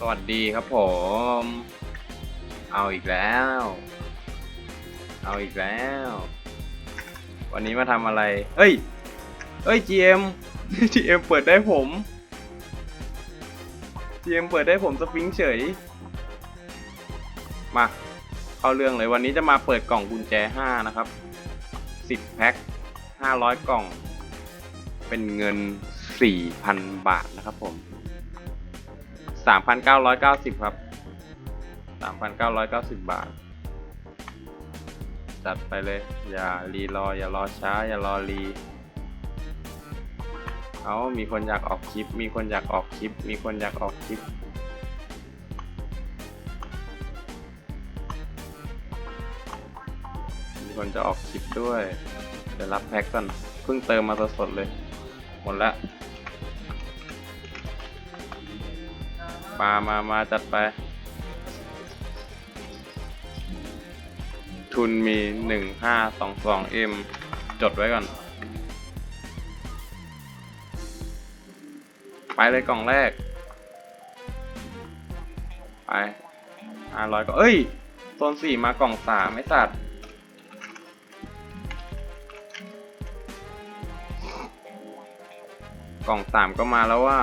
สวัสดีครับผม เอาอีกแล้ว เอาอีกแล้ว วันนี้มาทำอะไร เอ้ย เอ้ย GM GM เปิดได้ผม GM เปิดได้ผมสฟิงเฉย มา เข้าเรื่องเลยวันนี้จะมาเปิดกล่องกุญแจ 5 นะครับ 10 แพ็ค 500 กล่อง เป็นเงิน 4,000 บาทนะครับผม 3,990 ครับ 3,990 บาท จัดไปเลย อย่ารีรอ อย่ารอช้า อย่ารอรี เอามีคนอยากออกคลิป มีคนอยากออกคลิป มีคนอยากออกคลิป มีคนจะออกคลิปด้วย เดี๋ยวรับแพ็กก่อนเพิ่งเติมมาสดๆเลย หมดละ มามามาจัดไป ทุนมีหนึ่งห้าสองสองเอ็มจดไว้ก่อน ไปเลยกล่องแรก ไปห้าร้อยก็ เอ้ยโซนสี่มากล่องสามไม่สัตว์กล่องสามก็มาแล้วว่า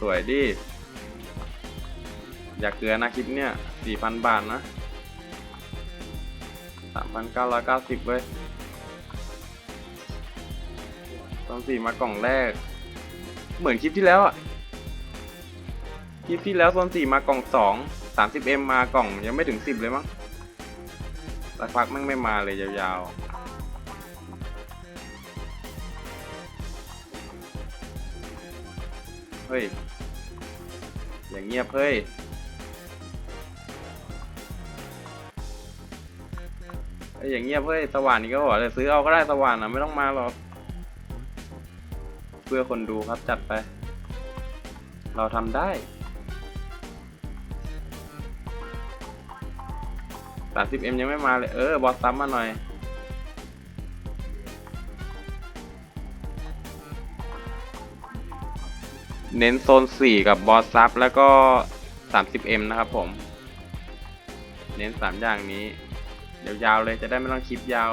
สวยดิ อยากเกลือนะคลิปเนี่ยสี่พันบาทนะสามพันเก้าร้อยเก้าสิบเว้ยตอนสี่มากล่องแรก เหมือนคลิปที่แล้วอะคลิปที่แล้วตอนสี่มากล่องสองสามสิบเอ็มมากล่องยังไม่ถึงสิบเลยมั้งสักพักแม่งไม่มาเลยยาวๆเฮ้ย อย่างเงียบเฮ้ย เฮ้อย่างเงี้ยบเฮ้ยสว่านนี่ก็บอกเลยซื้อเอาก็ได้สว่านนะไม่ต้องมาหรอกเพื่อคนดูครับจัดไป เราทำได้สามสิบเอ็มยังไม่มาเลย เออบอสซัมมาหน่อยเน้นโซน 4 กับบอสซับแล้วก็ 30M นะครับผม เน้น 3 อย่างนี้ ยาวเลยจะได้ไม่ต้องคลิปยาว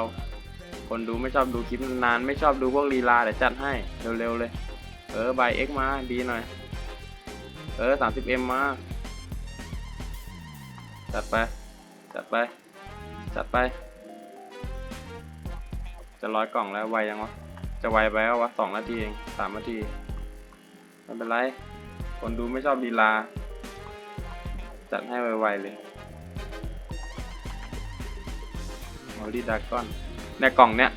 คนดูไม่ชอบดูคลิปนานๆไม่ชอบดูพวกลีลาเดี๋ยวจัดให้เร็วๆเลย เออบายเอ็กมาดีหน่อย เออ 30M มมาจัดไป จัดไป จัดไป จะร้อยกล่องแล้วไวยังวะ จะไวไปแล้ววะสองนาทีเองสามนาทีไม่เป็นไร คนดูไม่ชอบดีลา จัดให้ไวๆเลย เอาดีดากอนในกล่องเนี้ย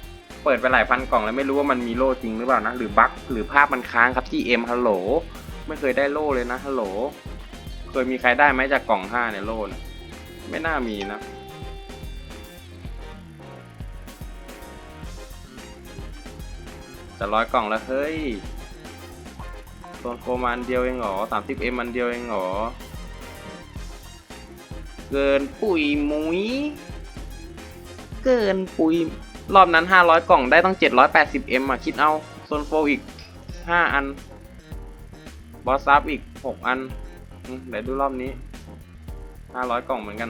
เปิดไปหลายพันกล่องแล้วไม่รู้ว่ามันมีโล่จริงหรือเปล่านะ หรือบั๊กหรือภาพมันค้างครับที่เอ็มฮัลโหลไม่เคยได้โล่เลยนะฮัลโหลเคยมีใครได้ไหมจากกล่องห้าเนี่ยโล่เนี่ยไม่น่ามีนะจะร้อยกล่องแล้วเฮ้ยโซนโฟมันเดียวเองเหรอสามสิบเอ็มมันเดียวเองเหรอ เกินปุ๋ยมุ้ย เกินปุ๋ยรอบนั้นห้าร้อยกล่องได้ต้องเจ็ดร้อยแปดสิบเอ็มอะ คิดเอาโซนโฟอีกห้าอัน บอสซับอีกหกอันเดี๋ยวดูรอบนี้ห้าร้อยกล่องเหมือนกัน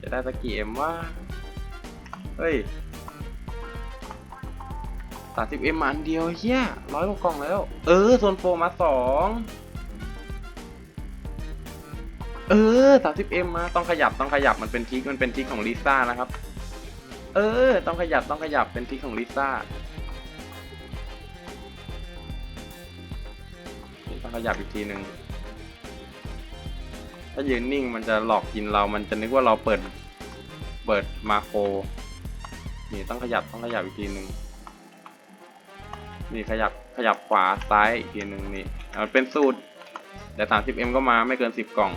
จะได้สักกี่เอ็มว่า เฮ้ยสามสิบเอ็มอันเดียวเฮียร้อยกว่ากล่องแล้ว เออ โซนโฟมาสอง เออสามสิบเอ็มมาต้องขยับต้องขยับมันเป็นทิกมันเป็นทิกของลิซ่านะครับ เออ ต้องขยับต้องขยับเป็นทิกของลิซ่าต้องขยับอีกทีหนึ่งถ้ายืนนิ่งมันจะหลอกกินเรา มันจะนึกว่าเราเปิด เปิดมาโครนี่ต้องขยับต้องขยับอีกทีหนึ่งนี่ขยับขยับขวาซ้ายอีกทีหนึ่งนี่ เป็นสูตรแต่ 30M ก็มาไม่เกิน 10 กล่อง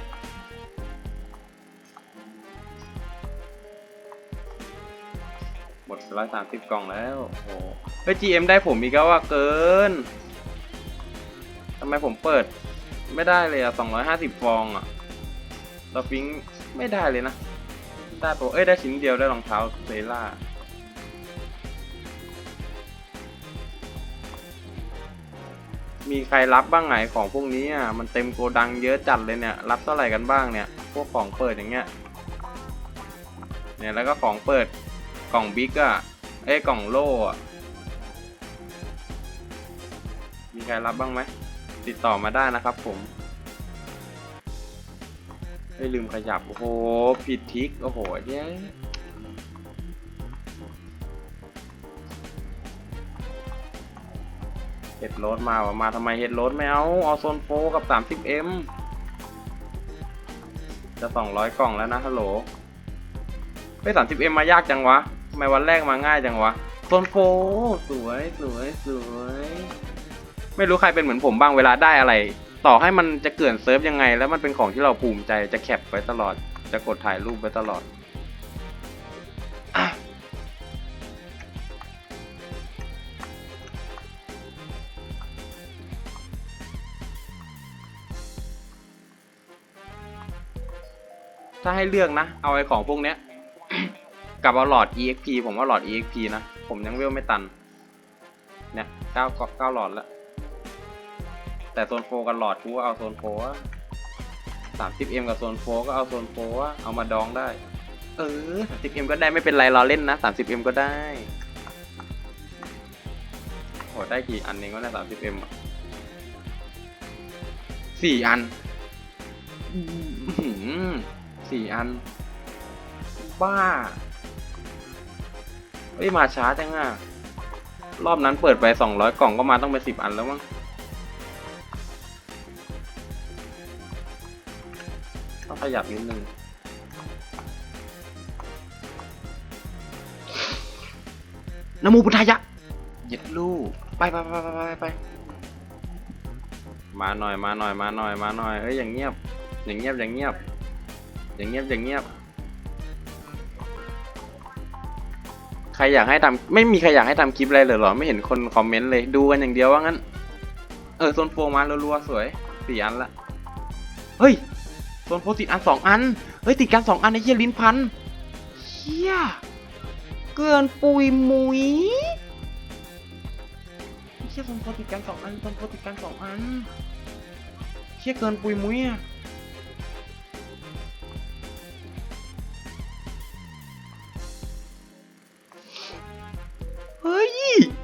ร้อยสามสิบกล่องแล้วโอ้โหเฮ้ย GM ได้ผมอีกแล้วว่าเกินทำไมผมเปิด ไม่ได้เลยอะ250ฟองอะสฟิงไม่ได้เลยนะ ได้ตัวเอ้ย ได้ชิ้นเดียวได้รองเท้าเซล่ามีใครรับบ้างไงของพวกนี้อะมันเต็มโกดังเยอะจัดเลยเนี่ย รับเท่าไหร่กันบ้างเนี่ย พวกของเปิดอย่างเงี้ยเนี่ยแล้วก็ของเปิด กล่องบิ๊กอะเอ้ยกล่องโล่อะมีใครรับบ้างไหม ติดต่อมาได้นะครับผมไม่ลืมขยับ โอ้โห ผิดทิก โอ้โหเนี่ยเฮดโรดมาว่ะมาทำไมเฮดโรดไม่เอาเอาโซนโฟกับ 30M จะ 200 กล่องแล้วนะฮัลโหลเฮ้ย 30M มายากจังวะ ไมวันแรกมาง่ายจังวะโซนโฟสวยสวยสวย ไม่รู้ใครเป็นเหมือนผมบ้างเวลาได้อะไร ต่อให้มันจะเกลื่อนเซิร์ฟยังไง แล้วมันเป็นของที่เราภูมิใจจะแคปไว้ตลอด จะกดถ่ายรูปไว้ตลอดอะถ้าให้เลือกนะ เอาไอ้ของพวกเนี้ย กับเอาหลอด EXP ผมว่าหลอด EXP นะ ผมยังเวลไม่ตัน เนี่ยเก้าเก้าหลอดแล้วแต่โซนโฟกับหลอดกูก็เอาโซนโฟสามสิบเอ็มกับโซนโฟก็เอาโซนโฟเอามาดองได้ เออสามสิบเอ็มก็ได้ไม่เป็นไรเราเล่นนะสามสิบเอ็มก็ได้โหได้กี่อันเองก็ได้สามสิบเอ็มสี่อันสี่อัน บ้า เฮ้ยมาช้าจังอะ รอบนั้นเปิดไปสองร้อยกล่องก็มาต้องไปสิบอันแล้วมั้งต้องขยับนิดนึงนโมพุทธายะเย็ดลูกไปไปไปไปไปไปมาหน่อยมาหน่อยมาหน่อยมาหน่อยเอ้ยอย่างเงียบอย่างเงียบอย่างเงียบอย่างเงียบอย่างเงียบ ใครอยากให้ทำไม่มีใครอยากให้ทำคลิปอะไรเลยหรอ ไม่เห็นคนคอมเมนต์เลย ดูกันอย่างเดียวว่างั้น เออโซนโฟมารัวๆสวยสี่อันละ เฮ้ยโซนโฟติดอันสองอัน เฮ้ยติดกันสองอันไอ้เหี้ยลิ้นพันเหี้ยเกินปุยมุยเหี้ยโซนโฟติดกันสองอันโซนโฟติดกันสองอันเหี้ยเกินปุยมุยอะ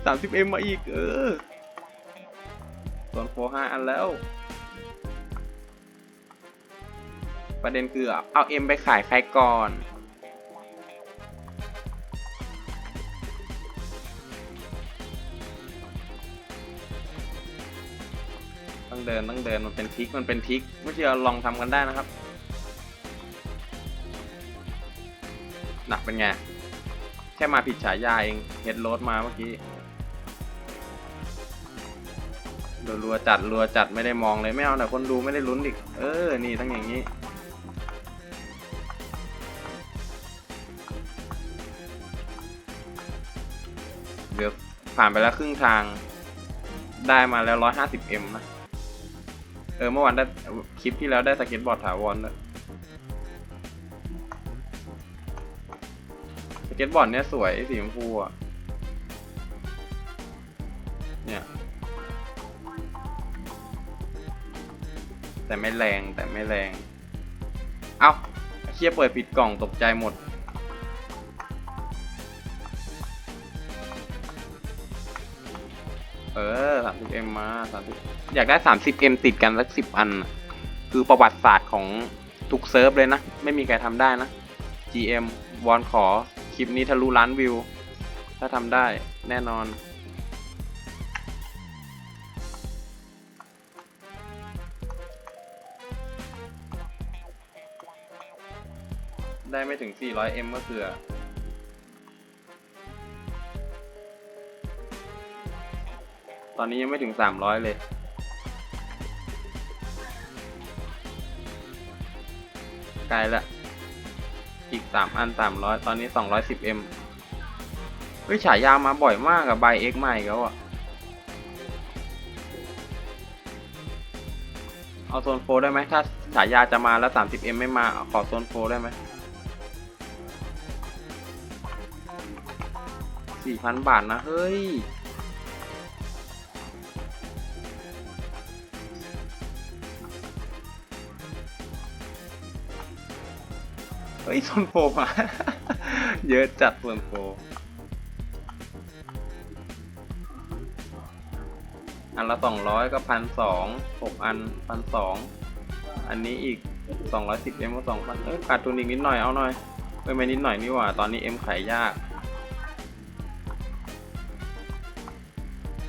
สามสิบเอ็มมาอีก เออโซนโฟห้าอันแล้ว ประเด็นคือเอาเอ็มไปขายใครก่อน ต้องเดินต้องเดินมันเป็นทริกมันเป็นทริกไม่เชื่อลองทำกันได้นะครับ หนักเป็นไง แค่มาผิดฉายาเองเฮดโรดมาเมื่อกี้ รัวจัดรัวจัดไม่ได้มองเลยไม่เอาแต่คนดูไม่ได้ลุ้นอีก เออ นี่ทั้งอย่างนี้ เดี๋ยวผ่านไปแล้วครึ่งทาง ได้มาแล้ว 150M นะ เออ เมื่อวานได้คลิปที่แล้วได้สเก็ตบอร์ดถาวรด้วยสเก็ตบอร์ดเนี้ยสวยสีชมพูอะ แต่ไม่แรงแต่ไม่แรง เอา้าเชี่ยเปิดผิดกล่องตกใจหมด เออ 30M มมา30อยากได้ 30M ติดกันสัก10อัน คือประวัติศาสตร์ของทุกเซิร์ฟเลยนะ ไม่มีใครทำได้นะ GM วอนขอคลิปนี้ทะลุล้านวิว ถ้าทำได้แน่นอน ได้ไม่ถึง 400M ก็คือตอนนี้ยังไม่ถึง 300 เลย ไกลละ อีก 3 อัน 300 ตอนนี้ 210M เฮ้ย ฉายามาบ่อยมากอะบายเอ็กใหม่แล้วอะเอาโซนโฟได้ไหมถ้าฉายาจะมาแล้ว 30M ไม่มา ขอโซนโฟได้ไหม สี่พันบาทนะ เฮ้ย เฮ้ยโซนโฟมา เยอะจัดโซนโฟอันละสองร้อยก็พันสองหกอันพันสองอันนี้อีกสองร้อยสิบเอ็มก็สองพันเออขาดทุนอีกนิดหน่อยเอาหน่อยเอ้ยไม่นิดหน่อยนี่หว่า ตอนนี้เอ็มขายยาก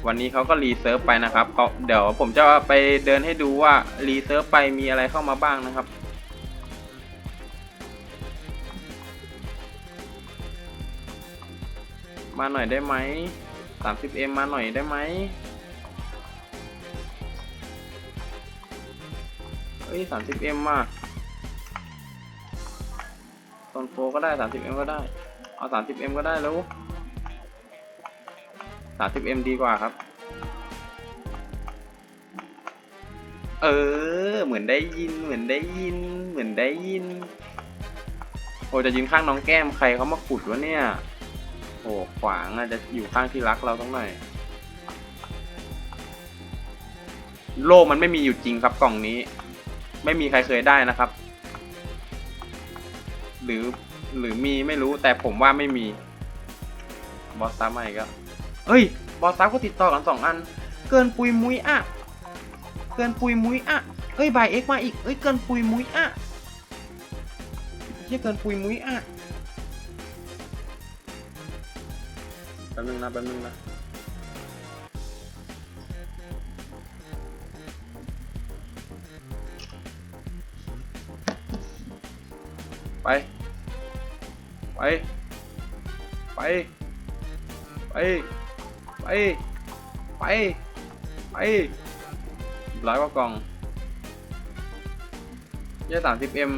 วันนี้เขาก็รีเซิร์ฟไปนะครับเขาเดี๋ยวผมจะไปเดินให้ดูว่ารีเซิร์ฟไปมีอะไรเข้ามาบ้างนะครับมาหน่อยได้ไหม 30m มาหน่อยได้ไหมเฮ้ย 30m มาโซนโฟก็ได้ 30m ก็ได้ เอา 30m ก็ได้แล้ว 30m ดีกว่าครับ เออ เหมือนได้ยิน เหมือนได้ยิน เหมือนได้ยิน โอ้จะยืนข้างน้องแก้มใครเขามาขุดวะเนี่ย โอ้ขวางอาจจะอยู่ข้างที่รักเราต้องหน่อย โลกมันไม่มีอยู่จริงครับกล่องนี้ ไม่มีใครเคยได้นะครับ หรือหรือมีไม่รู้แต่ผมว่าไม่มี บอสซับมาอีกแล้ว เฮ้ย บอสซับก็ติดต่อกันสองอัน เกินปุยมุ้ยอะ เกินปุยมุ้ยอะเอ้ยบายเอ็กมาอีก เอ้ยเกินปุยมุ้ยอะเฮียเกินปุยมุ้ยอะแป๊บนึงนะแป๊บนึงนะไป ไป ไป ไป ไป ไป ไปร้อยกว่ากล่องยี่สามสิบเอ็ม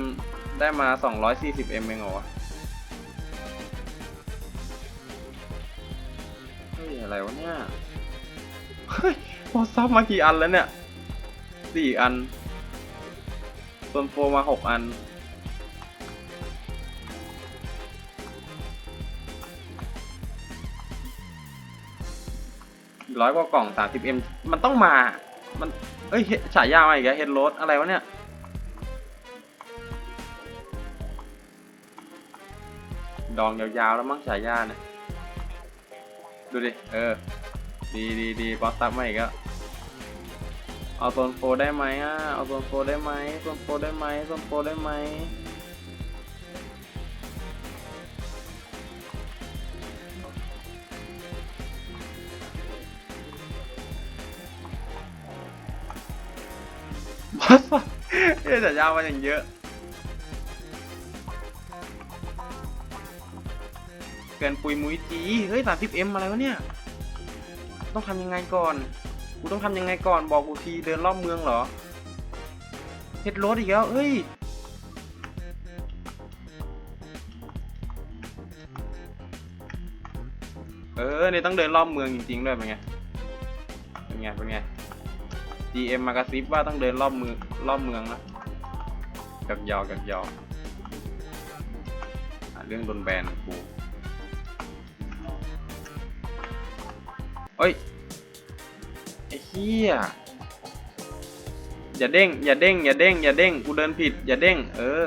ได้มาสองร้อยสี่สิบเอ็มเองเหรอเฮ้ยอะไรวะเนี่ย เฮ้ยพอซับมากี่อันแล้วเนี่ยสี่อันโซนโฟมาหกอัน ร้อยกว่ากล่องสามสิบเอ็มมันต้องมา มันเอ้ยเฮ็ดฉายามาอีกแล้วเฮดโรสอะไรวะเนี่ยดองยาวๆแล้วมั้งฉายาเนี่ยดูดิ เออ ดีดีดีบอสซับมาอีกแล้วเอาโซนโฟได้ไหมอะ เอาโซนโฟได้ไหมโซนโฟได้ไหมโซนโฟได้ไหม เอ๊ะฉายามาอย่างเยอะ เกินปุยมุ้ยจี เฮ้ย 30m อะไรวะเนี่ย ต้องทำยังไงก่อน กูต้องทำยังไงก่อน บอกกูทีเดินรอบเมืองเหรอเฮ็ดรถอีกแล้วเฮ้ยเออเนี่ยต้องเดินรอบเมืองจริงๆด้วยเป็นไง เป็นไง เป็นไง GM มากระซิบว่าต้องเดินรอบเมืองรอบเมืองนะ กับยอกับยอเรื่องโดนแบนกูเอ้ย ไอ้เหี้ย อย่าเด้ง อย่าเด้ง อย่าเด้ง อย่าเด้ง กูเดินผิด อย่าเด้ง เออ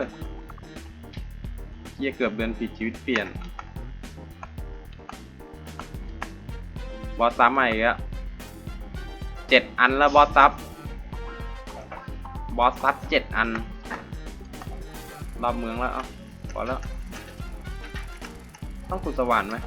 เหี้ยเกือบเดินผิดชีวิตเปลี่ยนบอสซับใหม่อีกแล้วเจ็ดอันแล้วบอสซับบอสซับเจ็ดอัน รอบเมืองแล้ว เอ้าพอแล้ว ต้องขุดสวรรค์ไหม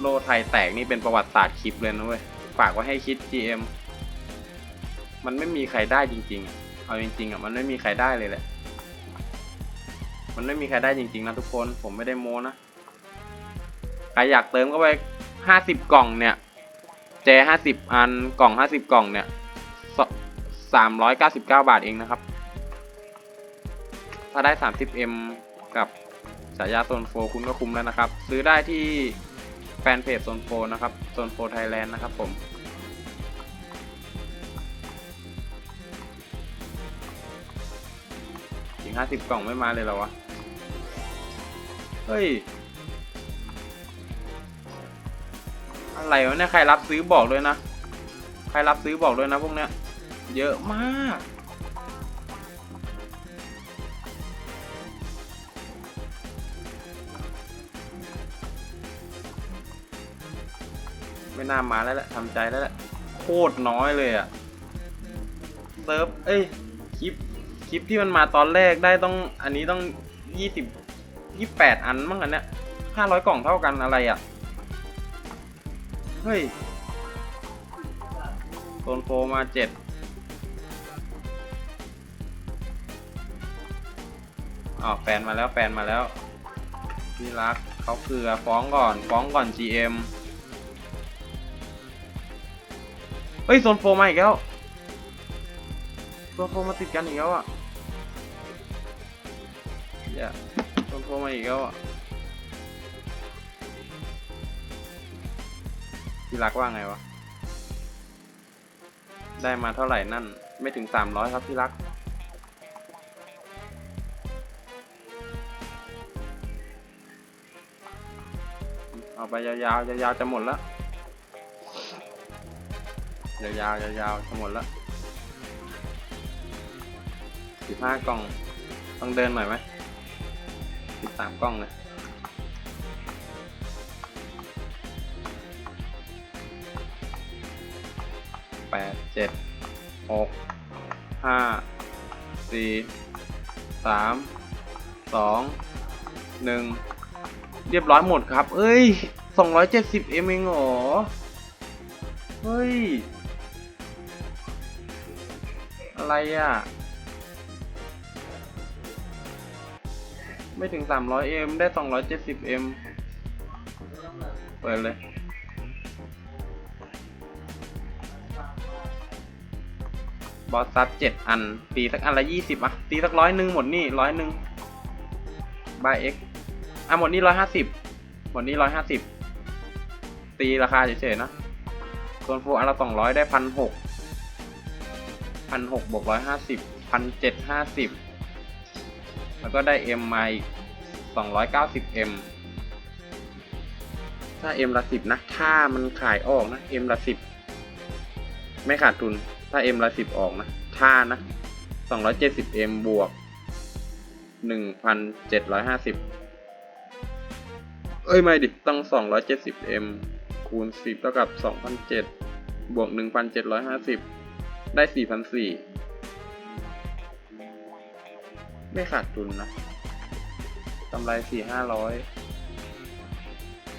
โลไทยแตกนี่เป็นประวัติศาสตร์คลิปเลยนะเว้ย ฝากไว้ให้คิด GM มันไม่มีใครได้จริง ๆ เอาจริงๆอะมันไม่มีใครได้เลยแหละ มันไม่มีใครได้จริง ๆ นะทุกคน ผมไม่ได้โม้นะ ใครอยากเติมก็ไปห้าสิบกล่องเนี่ยแจห้าสิบอันกล่องห้าสิบกล่องเนี่ยสามร้อยเก้าสิบเก้าบาทเองนะครับ ถ้าได้สามสิบเอ็มกับฉายาโซนโฟคุณก็คุ้มแล้วนะครับ ซื้อได้ที่แฟนเพจโซนโฟนะครับโซนโฟไทยแลนด์นะครับผมถึงห้าสิบกล่องไม่มาเลยเหรอวะ เฮ้ย อะไรวะเนี่ยใครรับซื้อบอกด้วยนะ ใครรับซื้อบอกด้วยนะพวกเนี้ย เยอะมาก ไม่น่ามาแล้วแหละทำใจแล้วแหละโคตรน้อยเลยอะเซิร์ฟเอ้ยคลิปคลิปที่มันมาตอนแรกได้ต้องอันนี้ต้องยี่สิบยี่แปดอันมั้งอันเนี้ยห้าร้อยกล่องเท่ากันอะไรอะ เฮ้ยโซนโฟมาเจ็ดอ๋อแฟนมาแล้วแฟนมาแล้วพี่รักเขาคือฟ้องก่อนฟ้องก่อน GM เฮ้ยโซนโฟมาอีกแล้วโซนโฟมาติดกันอีกแล้วอะอย่าโซนโฟมาอีกแล้วอะ พี่รักว่าไงวะ ได้มาเท่าไหร่นั่น ไม่ถึงสามร้อยครับพี่รัก เอาไปยาวๆยาวๆจะหมดล้วยาวๆยาวๆจะหมดล้วสิบห้ากล่อง ต้องเดินหน่อยไหมสิบสามกล่องเลย เจ็ดหกห้าสี่สามสองหนึ่งเรียบร้อยหมดครับ เอ้ยสองร้อยเจ็ดสิบเอ็มเองเหรอ เฮ้ย อะไรอะ ไม่ถึง 300M ได้ 270M เปิดเลย บอสซับเจ็ดอัน ตีสักอันละยี่สิบอะตีสักร้อยหนึ่งหมดนี่ร้อยหนึ่งบายเอ็กอะหมดนี่ร้อยห้าสิบหมดนี่ร้อยห้าสิบตีราคาเฉยๆนะส่วนฟูอันละสองร้อยได้พันหกพันหกบวกร้อยห้าสิบพันเจ็ดห้าสิบแล้วก็ได้เอ็มมาอีกสองร้อยเก้าสิบเอ็มถ้าเอ็มละสิบนะ ถ้ามันขายออกนะเอ็มละสิบไม่ขาดทุน ถ้าเอ็มละสิบออกนะ ถ้านะสองร้อยเจ็ดสิบเอ็มบวกหนึ่งพันเจ็ดร้อยห้าสิบเอ้ย ไม่ดิ ต้องสองร้อยเจ็ดสิบเอ็มคูณสิบเท่ากับสองพันเจ็ดบวกหนึ่งพันเจ็ดร้อยห้าสิบได้สี่พันสี่ไม่ขาดทุนนะกำไรสี่ห้าร้อย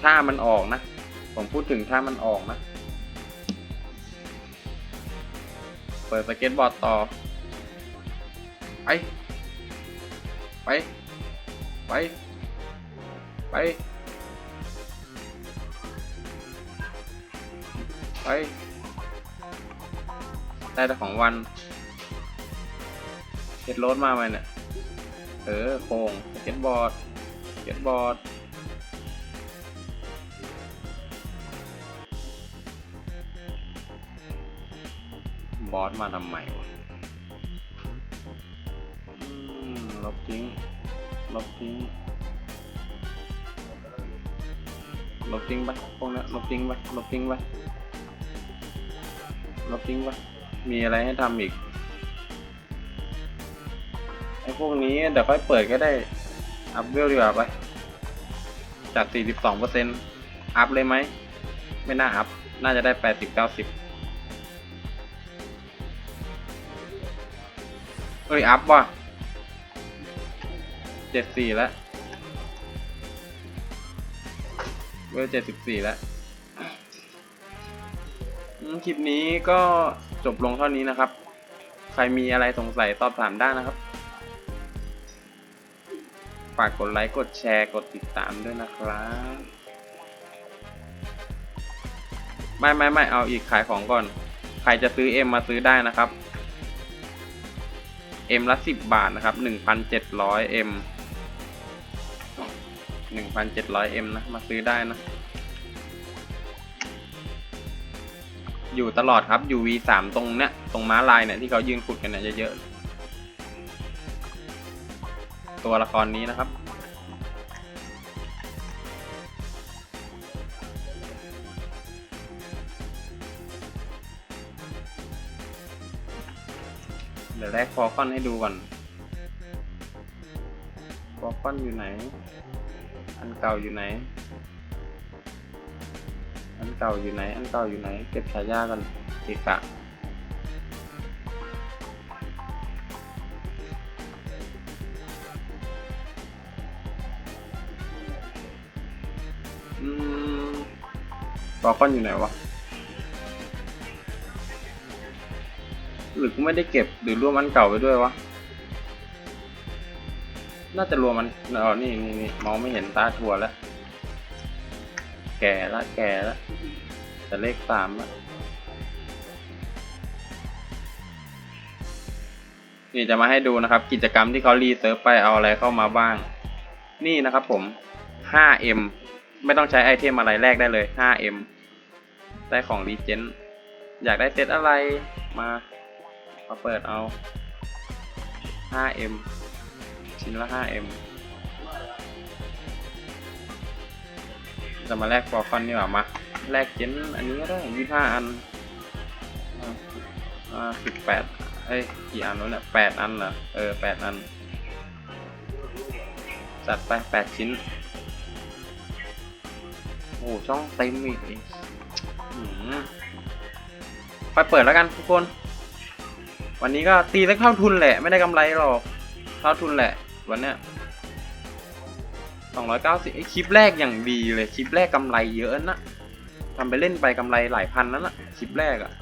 ถ้ามันออกนะ ผมพูดถึงถ้ามันออกนะ ปิดสเก็ตบอร์ดต่อ ไป ไป ไป ไป ไป ได้แต่ของวันเก็ตโรดมาไหมเนี่ย เออโคงสเก็ตบอร์ดสเก็ตบอร์ด บอสมาทำไมวะลบทิ้ง ลบทิ้ง ลบทิ้งไปพวกนี้นลบทิ้งไปลบทิ้งไปลบทิ้งไปมีอะไรให้ทำอีก ไอ้พวกนี้เดี๋ยวค่อยเปิดก็ได้ อัพเวลดีกว่าไป จาก 42%อัพเลยไหม ไม่น่าอัพ น่าจะได้ 80 90 อ้ย อัพว่ะเจ็ดสี่แล้วเวลเจ็ดสิบสี่แล้วคลิปนี้ก็จบลงเท่านี้นะครับ ใครมีอะไรสงสัยสอบถามได้นะครับ ฝากกดไลค์ กดแชร์ กดติดตามด้วยนะครับ ไม่ไม่ไม่เอาอีกขายของก่อน ใครจะซื้อเอ็มมาซื้อได้นะครับ M ละสิบบาทนะครับหนึ่งพันเจ็ดร้อย M หนึ่งพันเจ็ดร้อย M นะ มาซื้อได้นะ อยู่ตลอดครับ อยู่ V สามตรงเนี้ย ตรงม้าลายเนี่ย ที่เขายืนขุดกันเนี่ยเยอะๆ ตัวละครนี้นะครับ ดี๋ยวแรกฟอคอนให้ดูก่อนฟอคอนอยู่ไหน อันเก่าอยู่ไหน อันเก่าอยู่ไหน อันเก่าอยู่ไหน เก็บฉายากันเกะกะอืมฟอคอนอยู่ไหนวะ กูไม่ได้เก็บหรือรวมอันเก่าไปด้วยวะ น่าจะรวมมันอ๋อนี่นี่นี่มองไม่เห็นตาถั่วแล้ว แก่ละแก่ละแต่เลขสามละนี่จะมาให้ดูนะครับ กิจกรรมที่เขารีเซิร์ฟไปเอาอะไรเข้ามาบ้าง นี่นะครับผม 5M ไม่ต้องใช้ไอเทมอะไรแรกได้เลย 5M ได้ของรีเจนอยากได้เซตอะไรมา มาเปิดเอา 5M ชิ้นละ 5M จะมาแลกฟอร์คอนนี่หว่ามา แลกเจนอันนี้ก็ได้ยี่ห้าอันอ่าอ่าสิบแปดเอ้ย กี่อันวะเนี่ยแปดอันเหรอ เออแปดอัน จัดไปแปดชิ้น โอ้โหช่องเต็มอีกอ้หืมไปเปิดแล้วกันทุกคน วันนี้ก็ตีสักเท่าทุนแหละ ไม่ได้กำไรหรอก เท่าทุนแหละ วันเนี้ยสองร้อยเก้าสิบคลิปแรกอย่างดีเลยคลิปแรกกำไรเยอะนะทำไปเล่นไปกำไรหลายพันนั้นนะคลิปแรกอะ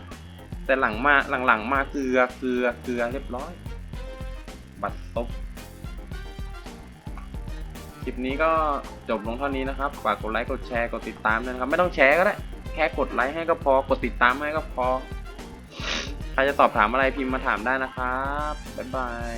แต่หลังมาหลังๆมาเกลือเกลือเกลือเรียบร้อย บัตรตบคลิปนี้ก็จบลงเท่านี้นะครับ ฝากกดไลค์ กดแชร์ กดติดตามด้วยนะครับ ไม่ต้องแชร์ก็ได้ แค่กดไลค์ให้ก็พอ กดติดตามให้ก็พอ ใครจะสอบถามอะไรพิมพ์มาถามได้นะครับ บ๊ายบาย